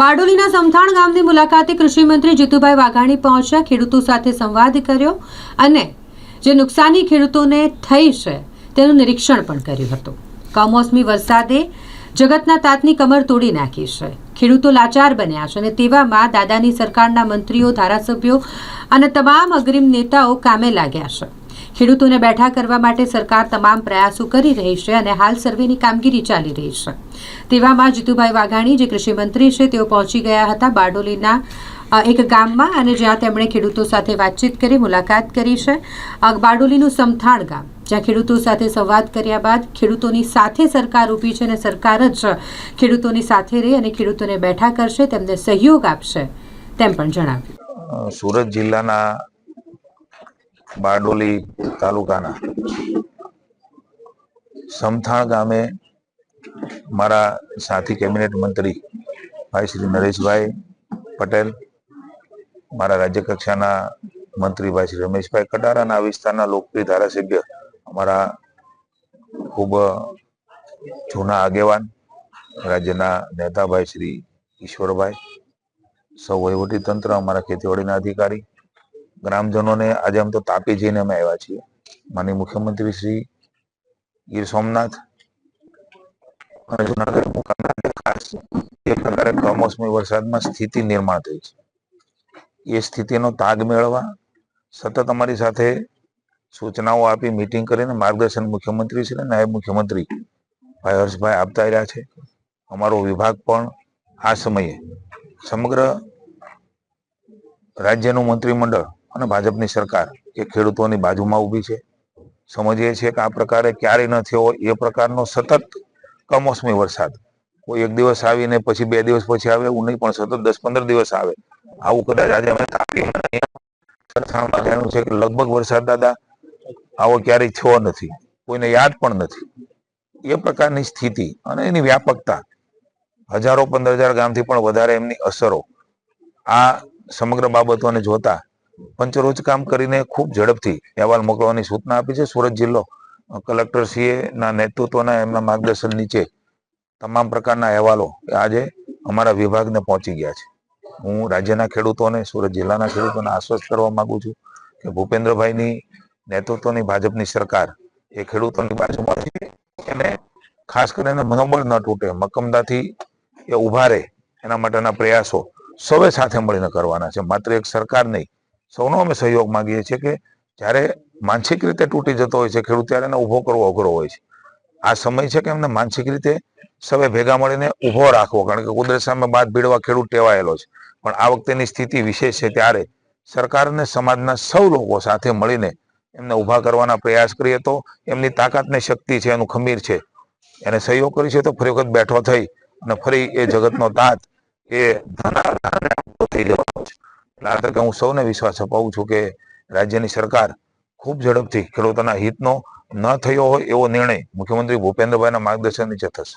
બારડોલીના સમથાણ ગામની મુલાકાતે કૃષિ મંત્રી જીતુભાઈ વાઘાણી પહોંચ્યા, ખેડૂતો સાથે સંવાદ કર્યો અને જે નુકસાની ખેડૂતોને થઈ છે તેનું નિરીક્ષણ પણ કર્યું હતું. કમોસમી વરસાદે જગતના તાતની કમર તોડી નાખી છે. ખેડૂતો લાચાર બન્યા છે અને તેવામાં દાદાની સરકારના મંત્રીઓ, ધારાસભ્યો અને તમામ અગ્રીમ નેતાઓ કામે લાગ્યા છે. ખેડૂતોને બેઠા કરવા માટે સરકાર તમામ પ્રયાસો કરી રહી છે અને હાલ સર્વેની કામગીરી ચાલી રહી છે. તેવામાં જીતુભાઈ વાઘાણી, જે કૃષિ મંત્રી છે, તેઓ પહોંચી ગયા હતા બારડોલીના એક ગામમાં અને જ્યાં તેમણે ખેડૂતો સાથે વાતચીત કરી, મુલાકાત કરી છે. બારડોલીનું સમથાણ ગામ, જ્યાં ખેડૂતો સાથે સંવાદ કર્યા બાદ ખેડૂતોની સાથે સરકાર ઊભી છે અને સરકાર જ ખેડૂતોની સાથે રહી અને ખેડૂતોને બેઠા કરશે, તેમને સહયોગ આપશે, તેમ પણ જણાવ્યું. સુરત જિલ્લાના બારડોલી તાલુકાના. સમથાણ ગામે મારા સાથી કેબિનેટ મંત્રી ભાઈ શ્રી નરેશભાઈ પટેલ, મારા રાજ્ય કક્ષાના મંત્રી ભાઈ શ્રી રમેશભાઈ કટારા અને આ વિસ્તારના લોકપ્રિય ધારાસભ્ય અમારા ખૂબ જૂના આગેવાન, રાજ્યના નેતાભાઈ શ્રી ઈશ્વરભાઈ, સૌ વહીવટી તંત્ર અમારા ખેતીવાડીના અધિકારી ગ્રામજનોને આજે આમ તો તાપી જઈને અમે આવ્યા છીએ. માનીય મુખ્યમંત્રી શ્રી ગીર સોમનાથ અને કમોસમી વરસાદમાં સ્થિતિ નિર્માણ થઈ છે. એ સ્થિતિનો તાગ મેળવવા સતત અમારી સાથે સૂચનાઓ આપી, મિટિંગ કરીને માર્ગદર્શન મુખ્યમંત્રી શ્રી નાયબ મુખ્યમંત્રી ભાઈ હર્ષભાઈ આપતા રહ્યા છે. અમારો વિભાગ પણ આ સમયે સમગ્ર રાજ્યનું મંત્રીમંડળ અને ભાજપની સરકાર એ ખેડૂતોની બાજુમાં ઊભી છે. સમજીએ છીએ કે આ પ્રકારે ક્યારેય ન થયો એ પ્રકારનો સતત કમોસમી વરસાદ. કોઈ એક દિવસ આવીને પછી બે દિવસ પછી આવે, એવું નહીં, પણ સતત દસ પંદર દિવસ આવે. આવું કદાચ આજે અમે તાપીમાં છે કે લગભગ વરસાદ દાદા આવો ક્યારેય થયો નથી. કોઈને યાદ પણ નથી. એ પ્રકારની સ્થિતિ અને એની વ્યાપકતા હજારો પંદર હજાર ગામથી પણ વધારે એમની અસરો આ સમગ્ર બાબતોને જોતા પંચરોજ કામ કરીને ખૂબ ઝડપથી અહેવાલ મોકલવાની સૂચના આપી છે. સુરત જિલ્લો કલેક્ટર ના નેતૃત્વના એમના માર્ગદર્શન નીચે તમામ પ્રકારના અહેવાલો આજે અમારા વિભાગને પહોંચી ગયા છે. હું રાજ્યના ખેડૂતોને, સુરત જિલ્લાના ખેડૂતોને આશ્વસ્ત કરવા માંગુ છું કે ભૂપેન્દ્રભાઈની નેતૃત્વની ભાજપની સરકાર એ ખેડૂતોની બાજુમાં છે એને ખાસ કરીને મનોબળ ન તૂટે, મક્કમતાથી એ ઊભા રહે એના માટેના પ્રયાસો સૌએ સાથે મળીને કરવાના છે. માત્ર એક સરકાર નહીં સૌનો અમે સહયોગ માંગીએ છીએ કે જ્યારે માનસિક રીતે તૂટી જતો હોય છે, ખેડૂત ત્યારે એને ઊભો કરવો અઘરો હોય છે. આ સમય છે કે એમને માનસિક રીતે સવે ભેગા મળીને ઊભો રાખવો, કારણ કે કુદરત સામે બાદ ભીડવા ખેડૂત ટેવાયેલો છે. પણ આ વખતેની સ્થિતિ વિશેષ છે ત્યારે સરકાર અને સમાજના સૌ લોકો સાથે મળીને એમને ઊભા કરવાના પ્રયાસ કરીએ તો એમની તાકાત ને શક્તિ છે, એનું ખમીર છે. એને સહયોગ કરી છે તો ફરી વખત બેઠો થઈ અને ફરી એ જગતનો તાત એ થઈ જવાનો છે એટલે આ તકે હું સૌને વિશ્વાસ અપાવું છું કે રાજ્યની સરકાર ખૂબ ઝડપથી ખેડૂતોના હિતનો ન થયો હોય એવો નિર્ણય મુખ્યમંત્રી ભૂપેન્દ્રભાઈના માર્ગદર્શન નીચે થશે.